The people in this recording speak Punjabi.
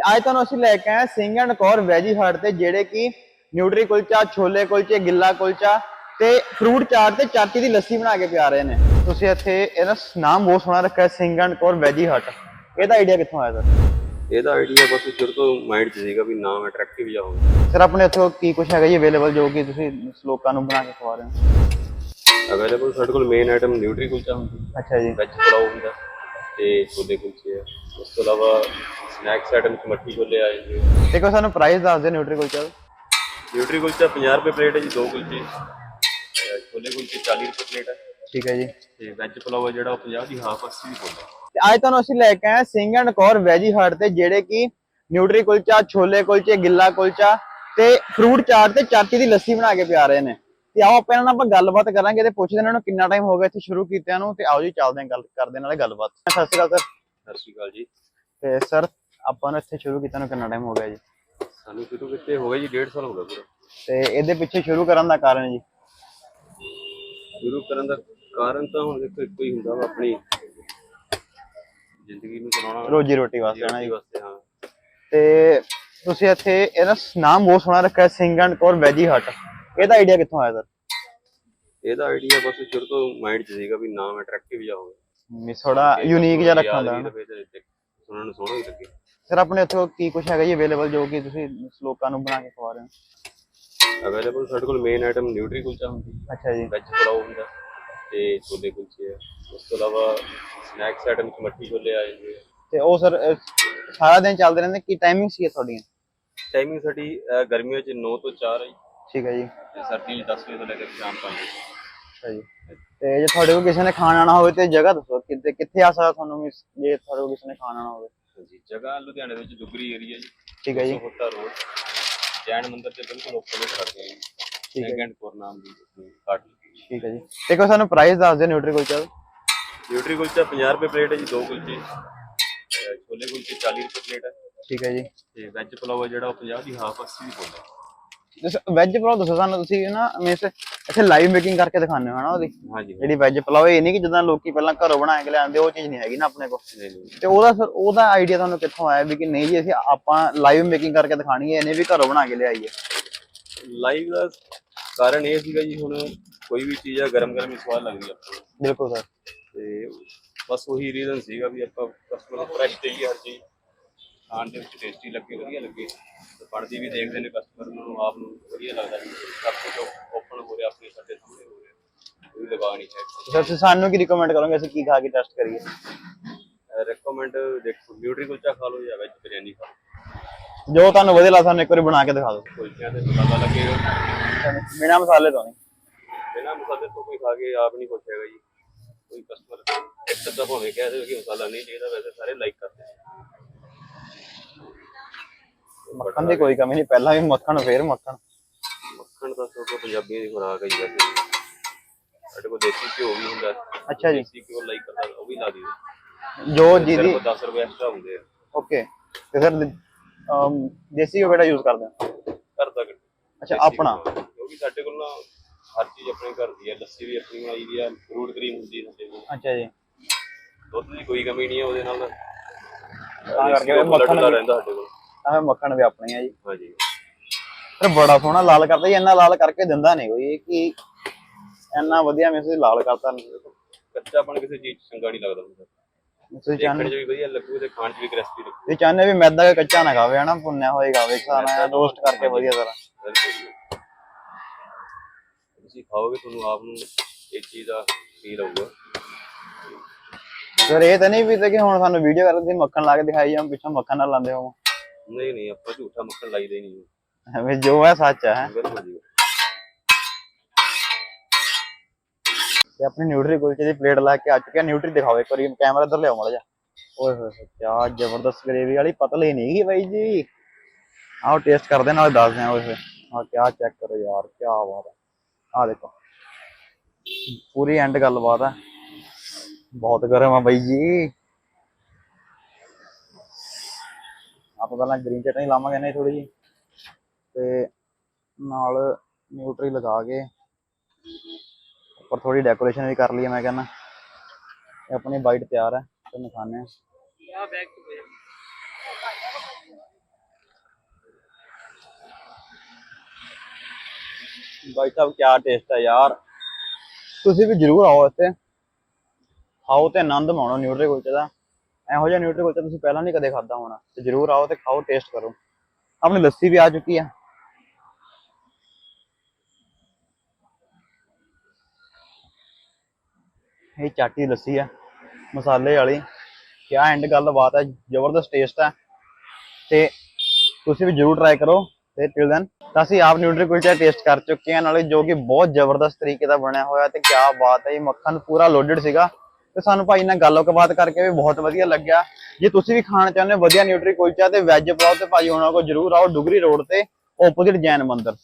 ਤੇ ਅੱਜ ਤੁਹਾਨੂੰ ਅਸੀਂ ਲੈ ਕੇ ਆਏ ਸਿੰਘ ਐਂਡ ਕੋਰ ਵੈਜੀ ਹਟ ਤੇ ਜਿਹੜੇ ਕਿ ਨਿਊਟਰੀ ਕੁਲਚਾ ਛੋਲੇ ਕੁਲਚੇ ਗਿੱਲਾ ਕੁਲਚਾ ਤੇ ਫਰੂਟ ਚਾਟ ਤੇ ਚਾਟੀ ਦੀ ਲੱਸੀ ਬਣਾ ਕੇ ਪਿਆ ਰਹੇ ਨੇ। ਤੁਸੀਂ ਇੱਥੇ ਇਹਦਾ ਨਾਮ ਬਹੁਤ ਸੋਹਣਾ ਰੱਖਿਆ ਸਿੰਘ ਐਂਡ ਕੋਰ ਵੈਜੀ ਹਟ। ਇਹਦਾ ਆਈਡੀਆ ਕਿੱਥੋਂ ਆਇਆ ਸਰ ਇਹਦਾ ਆਈਡੀਆ ਬਸ ਸ਼ੁਰੂ ਤੋਂ ਮਾਈਂਡ 'ਚ ਸੀਗਾ ਵੀ ਨਾਮ ਅਟਰੈਕਟਿਵ ਜਿਹਾ ਹੋਵੇ। ਸਰ ਆਪਣੇ ਇੱਥੇ ਕੀ ਕੁਝ ਹੈਗਾ ਜੀ ਅਵੇਲੇਬਲ ਜੋ ਕਿ ਤੁਸੀਂ ਲੋਕਾਂ ਨੂੰ ਬਣਾ ਕੇ ਖਵਾ ਰਹੇ ਹੋ? ਅਵੇਲੇਬਲ ਸਾਡੇ ਕੋਲ ਮੇਨ ਆਈਟਮ ਨਿਊਟਰੀ ਕੁਲਚਾ ਹੁੰਦਾ ਅੱਛਾ ਜੀ। ਵੈਜ ਪੁਲਾਓ ਹੁੰਦਾ। ਤੇ ਛੋਲੇ ਕੁਲਚੇ ਆ ਉਸ ਤੋਂ ਇਲਾਵਾ ਸਨੈਕਸ ਆਈਟਮ 'ਚ ਮੱਠੀ ਛੋਲੇ ਆ ਜਾਂਦੇ ਆ। ਦੇਖੋ ਸਾਨੂੰ ਪ੍ਰਾਈਸ ਦੱਸ ਦਿਓ ਨਿਊਟਰੀ ਕੁਲਚਾ ਦਾ। ਨਿਊਟਰੀ ਕੁਲਚਾ 50 ਰੁਪਏ ਪਲੇਟ ਹੈ ਜੀ ਦੋ ਕੁਲਚੇ। ਛੋਲੇ ਕੁਲਚੇ 40 ਰੁਪਏ ਪਲੇਟ ਹੈ। ਠੀਕ ਹੈ ਜੀ। ਤੇ ਵੈਜ ਪੁਲਾਓ ਜਿਹੜਾ ਉਹ 50 ਦੀ ਹਾਫ 80 ਦੀ ਹੈ। ਤੇ ਅੱਜ ਤੁਹਾਨੂੰ ਅਸੀਂ ਲੈ ਕੇ ਆਏ ਸਿੰਘ ਐਂਡ ਕੋਰ ਵੈਜੀ ਹਟ ਤੇ ਜਿਹੜੇ ਕਿ ਨਿਊਟਰੀ ਕੁਲਚਾ ਛੋਲੇ ਕੁਲਚੇ ਗਿੱਲਾ ਕੁਲਚਾ ਤੇ ਫਰੂਟ ਚਾਟ ਤੇ ਚਾਟੀ ਦੀ ਲੱਸੀ ਬਣਾ ਕੇ ਪਿਆ ਰਹੇ ਨੇ। ਤੇ ਆਓ ਆਪਾਂ ਇਹਨਾਂ ਨਾਲ ਆਪਾਂ ਗੱਲਬਾਤ ਕਰਾਂਗੇ ਤੇ ਪੁੱਛਦੇ ਇਹਨਾਂ ਨੂੰ ਕਿੰਨਾ ਟਾਈਮ ਹੋ ਗਿਆ ਇੱਥੇ ਸ਼ੁਰੂ ਕੀਤਿਆਂ ਨੂੰ ਤੇ ਆਓ ਜੀ ਚੱਲਦੇ ਹਾਂ ਗੱਲ ਕਰਦੇ ਨਾਲੇ ਗੱਲਬਾਤ। ਸਤਿ ਸ਼੍ਰੀ ਅਕਾਲ ਸਰ। ਸਤਿ ਸ਼੍ਰੀ ਅਕਾਲ ਜੀ। ਤੇ ਸਰ ਆਪਾਂ ਨੂੰ ਇੱਥੇ ਸ਼ੁਰੂ ਕੀਤਾ ਨੂੰ ਕਿੰਨਾ ਟਾਈਮ ਹੋ ਗਿਆ ਜੀ? ਸਾਨੂੰ ਸ਼ੁਰੂ ਕੀਤੇ ਹੋ ਗਏ ਜੀ 1.5 ਸਾਲ ਹੋ ਗਿਆ ਪੂਰਾ। ਤੇ ਇਹਦੇ ਪਿੱਛੇ ਸ਼ੁਰੂ ਕਰਨ ਦਾ ਕਾਰਨ ਜੀ? ਸ਼ੁਰੂ ਕਰਨ ਦਾ ਕਾਰਨ ਤਾਂ ਹੁਣ ਦੇਖੋ ਇੱਕੋ ਹੀ ਹੁੰਦਾ ਵਾ ਆਪਣੀ ਜ਼ਿੰਦਗੀ ਨੂੰ ਚਲਾਉਣਾ। ਰੋਜੀ ਰੋਟੀ ਵਾਸਤੇ ਨਾ ਜੀ? ਵਾਸਤੇ ਹਾਂ। ਤੇ ਤੁਸੀਂ ਇੱਥੇ ਇਹਦਾ ਨਾਮ ਬਹੁਤ ਸੋਹਣਾ ਰੱਖਿਆ ਸਿੰਘ ਐਂਡ ਕੋਰ ਵੈਜੀ ਹਟ ਇਹਦਾ ਆਈਡੀਆ ਕਿੱਥੋਂ ਆਇਆ ਸਰ ਇਹਦਾ ਆਈਡੀਆ ਬਸ ਸ਼ੁਰੂ ਤੋਂ ਮਾਈਂਡ 'ਚ ਸੀਗਾ ਵੀ ਨਾਮ ਅਟਰੈਕਟਿਵ ਜਿਹਾ ਹੋਵੇ। ਵੀ ਥੋੜਾ ਯੂਨੀਕ ਜਿਹਾ ਰੱਖਣ ਦਾ। ਸੁਣਨ ਨੂੰ ਸੋਹਣਾ ਵੀ ਲੱਗੇ। ਸਰ ਆਪਣੇ ਇੱਥੇ ਕੀ ਕੁਝ ਹੈਗਾ ਜੀ ਅਵੇਲੇਬਲ ਜੋ ਕਿ ਤੁਸੀਂ ਲੋਕਾਂ ਨੂੰ ਬਣਾ ਕੇ ਖਵਾ ਰਹੇ ਹੋ? ਅਵੇਲੇਬਲ ਸਾਡੇ ਕੋਲ ਮੇਨ ਆਈਟਮ ਨਿਊਟਰੀ ਕੁਲਚਾ ਹੁੰਦੀ ਅੱਛਾ ਜੀ। ਵੈਜ ਪੁਲਾਓ ਹੁੰਦਾ ਤੇ ਛੋਲੇ ਕੁਲਚੇ ਆ। ਉਸ ਤੋਂ ਇਲਾਵਾ ਸਨੈਕਸ ਆਈਟਮ 'ਚ ਮੱਠੀ ਛੋਲੇ ਆ ਜਾਂਦੇ ਤੇ ਉਹ ਸਰ ਸਾਰਾ ਦਿਨ ਚੱਲਦੇ ਰਹਿੰਦੇ ਕੀ ਟਾਈਮਿੰਗ ਸੀ ਤੁਹਾਡੀਆਂ? ਟਾਈਮਿੰਗ ਸਾਡੀ ਗਰਮੀਆਂ 'ਚ 9 ਤੋਂ 4 ਹੈ ਠੀਕ ਹੈ ਜੀ। ਤੇ ਸਰਦੀਆਂ 'ਚ 10 ਵਜੇ ਤੋਂ ਲੈ ਕੇ ਸ਼ਾਮ 5 ਵਜੇ। ਅੱਛਾ ਜੀ। ਤੇ ਜੇ ਤੁਹਾਡੇ ਕੋਲ ਕਿਸੇ ਨੇ ਖਾਣ ਆਣਾ ਹੋਵੇ ਤੇ ਜਗ੍ਹਾ ਦੱਸੋ ਕਿੱਥੇ ਕਿੱਥੇ ਆ ਸਕਦਾ ਤੁਹਾਨੂੰ ਵੀ ਜੇ ਤੁਹਾਡੇ ਕੋਲ ਕਿਸੇ ਨੇ ਖਾਣ ਆਣਾ ਹੋਵੇ। ਹਾਂਜੀ ਜਗ੍ਹਾ ਲੁਧਿਆਣੇ ਦੇ ਵਿੱਚ ਦੁਗਰੀ ਏਰੀਆ ਜੀ। ਠੀਕ ਹੈ ਜੀ। ਹੋਟਾ ਰੋਡ। ਜੈਨ ਮੰਦਿਰ ਦੇ ਬਿਲਕੁਲ ਉੱਪਰ ਖੜਦੇ ਆ ਜੀ। ਸੈਕੰਡ ਕੋਰ ਨਾਮ ਦੀ ਕਾਟ ਠੀਕ ਹੈ ਜੀ। ਦੇਖੋ ਸਾਨੂੰ ਪ੍ਰਾਈਸ ਦੱਸ ਦਿਓ ਨਿਊਟਰੀ ਕੁਲਚਾ ਦਾ ਨਿਊਟਰੀ ਕੁਲਚਾ 50 ਰੁਪਏ ਪਲੇਟ ਹੈ ਜੀ ਦੋ ਕੁਲਚੇ। ਛੋਲੇ ਕੁਲਚੇ 40 ਰੁਪਏ ਪਲੇਟ ਹੈ। ਠੀਕ ਹੈ ਜੀ। ਤੇ ਵੈਜ ਪੁਲਾਓ ਜਿਹੜਾ ਉਹ 50 ਦੀ ਹਾਫ 80 ਦੀ ਹੈ। ਵੈਜ ਪਲਾਓ ਦੱਸੋ ਸਾਨੂੰ ਤੁਸੀਂ ਨਾ ਮੀਨਸ ਇੱਥੇ ਲਾਈਵ ਮੇਕਿੰਗ ਕਰਕੇ ਦਿਖਾਉਂਦੇ ਹੋ ਹਨਾ ਉਹਦੀ? ਹਾਂਜੀ ਜਿਹੜੀ ਵੈਜ ਪਲਾਓ ਇਹ ਨਹੀਂ ਕਿ ਜਦੋਂ ਲੋਕੀ ਪਹਿਲਾਂ ਘਰੋਂ ਬਣਾ ਕੇ ਲਿਆਉਂਦੇ ਉਹ ਚੀਜ਼ ਨਹੀਂ ਹੈਗੀ ਨਾ ਆਪਣੇ ਕੋਲ। ਤੇ ਉਹਦਾ ਸਰ ਉਹਦਾ ਆਈਡੀਆ ਤੁਹਾਨੂੰ ਕਿੱਥੋਂ ਆਇਆ ਵੀ ਕਿ ਨਹੀਂ ਜੀ ਅਸੀਂ ਆਪਾਂ ਲਾਈਵ ਮੇਕਿੰਗ ਕਰਕੇ ਦਿਖਾਣੀ ਹੈ ਇਹਨੇ ਵੀ ਘਰੋਂ ਬਣਾ ਕੇ ਲਿਆਈ ਹੈ। ਲਾਈਵ ਦਾ ਕਾਰਨ ਇਹ ਸੀਗਾ ਜੀ ਹੁਣ ਕੋਈ ਵੀ ਚੀਜ਼ ਆ ਗਰਮ ਗਰਮ ਹੀ ਸਵਾਦ ਲੱਗਦੀ ਆਪਾਂ ਬਿਲਕੁਲ ਸਰ। ਤੇ ਬਸ ਉਹੀ ਰੀਜ਼ਨ ਸੀਗਾ ਵੀ ਆਪਾਂ ਕਸਟਮਰ ਨੂੰ ਫਰੈਸ਼ ਦੇਈਏ ਹਰ ਚੀਜ਼। ਖਾਣ ਦੇ ਵਿੱਚ ਟੇਸਟੀ ਲੱਗੇ ਵਧੀਆ ਲੱਗੇ। ਤੇ ਬਣਦੀ ਵੀ ਦੇਖਦੇ ਨੇ ਕਸਟਮਰ ਨੂੰ ਆਪ ਨੂੰ ਵਧੀਆ ਲੱਗਦਾ ਵੀ ਸਭ ਕੁਝ ਓਪਨ ਹੋ ਰਿਹਾ ਆਪਣੇ ਸਾਡੇ ਸਾਹਮਣੇ ਹੋ ਰਿਹਾ। ਕੋਈ ਲਗਾ ਨਹੀਂ ਹੈ। ਸਰ ਤੁਸੀਂ ਸਾਨੂੰ ਕੀ ਰਿਕਮੈਂਡ ਕਰੋਗੇ? ਅਸੀਂ ਕੀ ਖਾ ਕੇ ਟੈਸਟ ਕਰੀਏ? ਰეკਮੈਂਡ ਦੇਖੋ ਨਿਊਟਰੀ ਕੁਲਚਾ ਖਾ ਲਓ ਜਾਂ ਵੈਜ ਬਿਰਿਆਨੀ ਖਾ ਲਓ। ਜੋ ਤੁਹਾਨੂੰ ਵਧੀਆ ਲੱਗਦਾ ਸਾਨੂੰ ਇੱਕ ਵਾਰੀ ਬਣਾ ਕੇ ਦਿਖਾ ਦਿਓ। ਕੁਲਚਿਆਂ ਤੇ ਮਸਾਲਾ ਲੱਗੇਗਾ ਬਿਨਾਂ ਮਸਾਲੇ ਤੋਂ ਨਹੀਂ। ਬਿਨਾਂ ਮਸਾਲੇ ਤੋਂ ਕੋਈ ਖਾ ਕੇ ਆਪ ਨਹੀਂ ਪੁੱਛੇਗਾ ਜੀ। ਕੋਈ ਕਸਟਮਰ ਇੱਕ ਤਾਂ ਭਾਵੇਂ ਕਹਿ ਦੇ ਕਿ ਮਸਾਲਾ ਨਹੀਂ ਚਾਹੀਦਾ ਵੈਸੇ ਸਾਰੇ ਲਾਈਕ ਕਰਦੇ ਮੱਖਣ ਦੀ ਕੋਈ ਕਮੀ ਨਹੀਂ ਪਹਿਲਾਂ ਵੀ ਮੱਖਣ ਫੇਰ ਮੱਖਣ। ਮੱਖਣ ਤਾਂ ਤੋਂ ਪੰਜਾਬੀਆਂ ਦੀ ਖੁਰਾਕ ਹੈ ਜੀ ਵੈਸੇ। ਸਾਡੇ ਕੋਲ ਦੇਸੀ ਘਿਓ ਵੀ ਹੁੰਦਾ। ਅੱਛਾ ਜੀ। ਦੇਸੀ ਘਿਓ ਲਾਈਕ ਕਰਦਾ ਉਹ ਵੀ ਲਾ ਦਈਏ ਜੋ ਜਿਹਦੀ ਸਿਰਫ 10 ਰੁਪਏ ਐਕਸਟਰਾ ਹੁੰਦੇ ਆ। ਓਕੇ। ਤੇ ਸਰ ਦੇਸੀ ਘਿਓ ਕਿਹੜਾ ਯੂਜ਼ ਕਰਦੇ ਹੋ ਘਰ ਦਾ ਅੱਛਾ ਆਪਣਾ। ਕਿਉਂਕਿ ਸਾਡੇ ਕੋਲ ਨਾ ਹਰ ਚੀਜ਼ ਆਪਣੇ ਘਰ ਦੀ ਹੈ ਲੱਸੀ ਵੀ ਆਪਣੀ ਬਣਾਈ ਦੀ ਆ ਫਰੂਟ ਕਰੀਮ ਹੁੰਦੀ ਹੈ ਸਾਡੇ ਕੋਲ। ਅੱਛਾ ਜੀ। ਦੁੱਧ ਦੀ ਕੋਈ ਕਮੀ ਨਹੀਂ ਹੈ ਉਹਦੇ ਨਾਲ। ਤਾਂ ਕਰਕੇ ਮੱਖਣ ਵੀ- ਰਹਿੰਦਾ ਸਾਡੇ ਕੋਲ। ਤਾਂ ਮੱਖਣ ਵੀ ਆਪਣੇ ਆ ਜੀ। ਹਾਂਜੀ। ਸਰ ਬੜਾ ਸੋਹਣਾ ਲਾਲ ਕਰਦਾ ਜੀ ਇੰਨਾ ਲਾਲ ਕਰਕੇ ਦਿੰਦਾ ਨਹੀਂ ਕੋਈ ਕਿ ਇੰਨਾ ਵਧੀਆ ਮੈਂ ਤੁਸੀਂ ਲਾਲ ਕਰਤਾ ਕੱਚਾ ਪਣ ਕਿਸੇ ਚੀਜ਼ ਚੰਗਾ ਨਹੀਂ ਲੱਗਦਾ ਹੁੰਦਾ। ਤੁਸੀਂ ਚਾਹੁੰਦੇ ਵੀ ਵਧੀਆ ਲੱਗੂ ਤੇ ਖਾਣ 'ਚ ਵੀ ਕ੍ਰਿਸਪੀ ਲੱਗੂ। ਤੁਸੀਂ ਚਾਹੁੰਦੇ ਵੀ ਮੈਦਾ ਕੱਚਾ ਨਾ ਖਾਵੇ ਹਨਾ? ਭੁੰਨਿਆ ਹੋਏਗਾ ਵੇ ਸਾਰਾ ਰੋਸਟ ਕਰਕੇ ਵਧੀਆ ਤਰ੍ਹਾਂ। ਤੁਸੀਂ ਖਾਓਗੇ ਤੁਹਾਨੂੰ ਆਪ ਨੂੰ ਇਹ ਚੀਜ਼ ਦਾ ਫੀਲ ਆਊਗਾ। ਸਰ ਇਹ ਤਾਂ ਨਹੀਂ ਵੀ ਤੇ ਕਿ ਹੁਣ ਸਾਨੂੰ ਵੀਡੀਓ ਕਰਦੇ ਮੱਖਣ ਲਾ ਕੇ ਦਿਖਾਈ ਜਾਂ ਪਿੱਛੋਂ ਮੱਖਣ ਨਾਲ ਲਾਉਂਦੇ ਹੋ ਨਹੀਂ ਨਹੀਂ ਆਪਾਂ ਝੂਠਾ ਮੱਖਣ ਲਾਈਦਾ ਹੀ ਨਹੀਂ ਐਵੇਂ ਜੋ ਹੈ ਸੱਚ ਹੈ ਬਿਲਕੁਲ ਜੀ ਤੇ ਆਪਣੀ ਨਿਊਟਰੀ ਕੁਲਚੇ ਦੀ ਪਲੇਟ ਲਾ ਕੇ ਆ ਚੁੱਕਿਆ ਨਿਊਟਰੀ ਦਿਖਾਓ ਇੱਕ ਵਾਰੀ ਕੈਮਰਾ ਇੱਧਰ ਲਿਆਓ ਮਾੜਾ ਜਿਹਾ ਓਏ ਹੋਏ ਹੋਏ ਕੀ ਜ਼ਬਰਦਸਤ ਗ੍ਰੇਵੀ ਵਾਲੀ ਪਤਲੀ ਨਹੀਂ ਗਈ ਬਾਈ ਜੀ ਆਓ ਟੇਸਟ ਕਰਦੇ ਨਾਲੇ ਦੱਸਦੇ ਆ ਓਏ ਹੋਏ ਆ ਕੀ ਚੈੱਕ ਕਰੋ ਯਾਰ ਕੀ ਬਾਤ ਹੈ ਆ ਦੇਖੋ ਪੂਰੀ ਐਂਡ ਗੱਲਬਾਤ ਹੈ ਬਹੁਤ ਗਰਮ ਆ ਬਾਈ ਜੀ ਆਪਾਂ ਪਹਿਲਾਂ ਗ੍ਰੀਨ ਚਟਨੀ ਲਾਵਾਂਗੇ ਨੇ ਥੋੜੀ ਜੀ ਤੇ ਨਾਲ ਨਿਊਟਰੀ ਲਗਾ ਕੇ ਉੱਪਰ ਥੋੜੀ ਡੈਕੋਰੇਸ਼ਨ ਵੀ ਕਰ ਲਈ ਮੈਂ ਕਹਿੰਦਾ। ਇਹ ਆਪਣੀ ਬਾਈਟ ਤਿਆਰ ਹੈ ਤੇ ਖਾਣੇ ਆ ਬੈਗ ਤੋਂ ਭਾਈ ਸਾਹਿਬ ਕੀ ਟੇਸਟ ਹੈ ਯਾਰ। ਤੁਸੀਂ ਵੀ ਜ਼ਰੂਰ ਆਓ ਇੱਥੇ। ਆਓ ਤੇ ਆਨੰਦ ਮਾਣੋ ਨਿਊਟਰੀ ਕੁਲਚੇ ਦਾ। ਇਹੋ ਜਿਹਾ ਨਿਊਟਰੀ ਕੁਲਚਾ ਤੁਸੀਂ ਪਹਿਲਾਂ ਨਹੀਂ ਕਦੇ ਖਾਦਾ ਹੋਣਾ, ਤੇ ਜਰੂਰ ਆਓ ਤੇ ਖਾਓ ਟੇਸਟ ਕਰੋ। ਆਪਣੀ ਲੱਸੀ ਵੀ ਆ ਚੁੱਕੀ ਆ। ਇਹ ਚਾਟੀ ਲੱਸੀ ਆ, ਮਸਾਲੇ ਵਾਲੀ। ਕਿਆ ਐਂਡ ਗੱਲ ਹੈ ਜ਼ਬਰਦਸਤ ਟੇਸਟ ਹੈ ਤੇ ਤੁਸੀਂ ਵੀ ਜਰੂਰ ਟਰਾਈ ਕਰੋ, ਤੇ ਟਿਲ ਦੈਨ ਤਾਂ ਅਸੀਂ ਆਪ ਨਿਊਟਰੀ ਕੁਲਚਾ ਟੇਸਟ ਕਰ ਚੁੱਕੇ ਹਾਂ ਨਾਲੇ ਜੋ ਕਿ ਬਹੁਤ ਜ਼ਬਰਦਸਤ ਤਰੀਕੇ ਦਾ ਬਣਿਆ ਹੋਇਆ ਤੇ ਕਿਆ ਬਾਤ ਹੈ ਇਹ ਮੱਖਣ ਪੂਰਾ ਲੋਡਡ ਸੀਗਾ। ਤੇ ਸਾਨੂੰ ਭਾਈ ਨਾਲ ਗੱਲਬਾਤ ਕਰਕੇ ਵੀ ਬਹੁਤ ਵਧੀਆ ਲੱਗਿਆ। ਜੇ ਤੁਸੀਂ ਵੀ ਖਾਣਾ ਚਾਹੁੰਦੇ ਹੋ, ਵਧੀਆ ਨਿਊਟਰੀ ਕੁਲਚਾ ਤੇ ਵੈਜ ਪਲਾਓ ਤੇ ਭਾਜੀ ਉਹਨਾਂ ਕੋਲ ਜਰੂਰ ਆਓ ਡੁਗਰੀ ਰੋਡ ਤੇ ਓਪੋਜ਼ਿਟ ਜੈਨ ਮੰਦਿਰ।